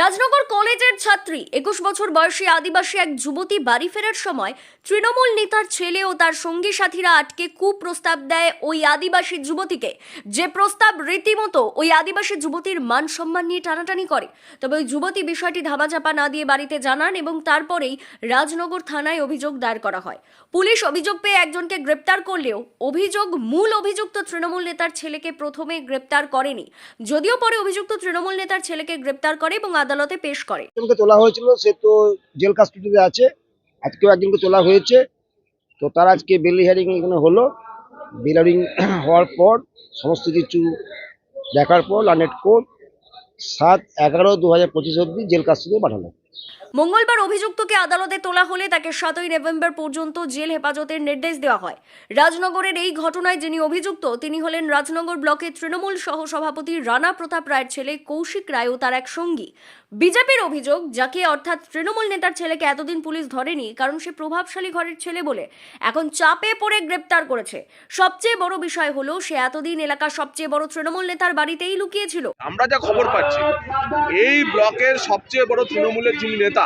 রাজনগর কলেজের ছাত্রী, একুশ বছর বয়সী আদিবাসী এক যুবতী বাড়ি ফেরার সময় তৃণমূল নেতার ছেলে ও তার সঙ্গী সাথীরা আটকে কুপ্রস্তাব দেয় ওই আদিবাসী যুবতীকে। যে প্রস্তাব রীতিমতো ওই আদিবাসী যুবতীর মান সম্মান নিয়ে টানাটানি করে। তবে ওই যুবতী বিষয়টি ধামাচাপা না দিয়ে বাড়িতে জানান এবং তারপরেই রাজনগর থানায় অভিযোগ দায়ের করা হয়। পুলিশ অভিযোগ পেয়ে একজনকে গ্রেপ্তার করলেও অভিযোগ, মূল অভিযুক্ত তৃণমূল নেতার ছেলেকে প্রথমে গ্রেপ্তার করেনি। যদিও পরে অভিযুক্ত তৃণমূল নেতার ছেলেকে গ্রেপ্তার করে এবং আদালতে পেশ করে। একজনকে তোলা হয়েছিল, সে তো জেল কাস্টডিতে আছে। আজকেও একজনকে তোলা হয়েছে। তো তার আজকে বেল হিয়ারিং এখানে হলো। বেল হিয়ারিং হওয়ার পর সমস্ত কিছু দেখার পর লানেট কোর্ট সাত এগারো দু হাজার পঁচিশ অব্দি জেল কাস্টডিতে পাঠালো। মঙ্গলবার অভিযুক্তকে আদালতে তোলা হলে তাকে সাতই নভেম্বর পর্যন্ত জেল হেফাজতের নির্দেশ দেওয়া হয়। রাজনগরের এই ঘটনায় যিনি অভিযুক্ত, তিনি হলেন রাজনগর ব্লকের তৃণমূল সহ সভাপতি রানা প্রতাপ রায়ের ছেলে কৌশিক রায় ও তার এক সঙ্গী। বিজেপির অভিযোগ, যাকে অর্থাৎ তৃণমূল নেতার ছেলেকে এতদিন পুলিশ ধরেনি, কারণ সে প্রভাবশালী ঘরের ছেলে বলে এখন চাপে পড়ে গ্রেপ্তার করেছে। সবচেয়ে বড় বিষয় হলো, সে এতদিন এলাকার সবচেয়ে বড় তৃণমূল নেতার বাড়িতেই লুকিয়েছিল। আমরা যা খবর পাচ্ছি, এই ব্লকের সবচেয়ে বড় তৃণমূলের যিনি নেতা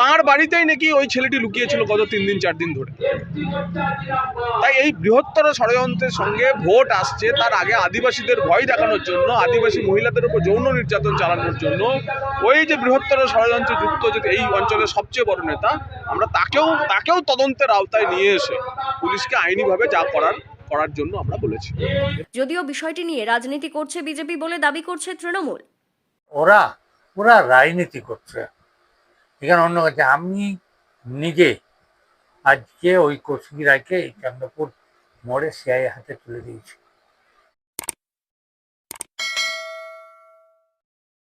তার বাড়িতেই নাকি ওই ছেলেটি লুকিয়েছিল গত তিন দিন চার দিন ধরে। তাই এই বৃহত্তর ষড়যন্ত্রের সঙ্গে ভোট আসছে তার আগে আদিবাসীদের ভয় দেখানোর জন্য আদিবাসী মহিলাদের উপর যৌন নির্যাতন চালানোর জন্য ওই যে বৃহত্তর ষড়যন্ত্রে যুক্ত যে এই অঞ্চলের সবচেয়ে বড় নেতা আমরা তাকেও তাকেও তদন্তের আওতায় নিয়ে এসে পুলিশকে আইনিভাবে যা করার করার জন্য আমরা বলেছি। যদিও বিষয়টি নিয়ে রাজনীতি করছে বিজেপি বলে দাবি করছে তৃণমূল। ওরা ওরা রাজনীতি করছে। এখানে অন্য কাছে, আমি নিজে আজকে ওই কৌশিকী রায়কে চন্দ্রপুর মোড়ে সিআই হাতে তুলে দিয়েছি।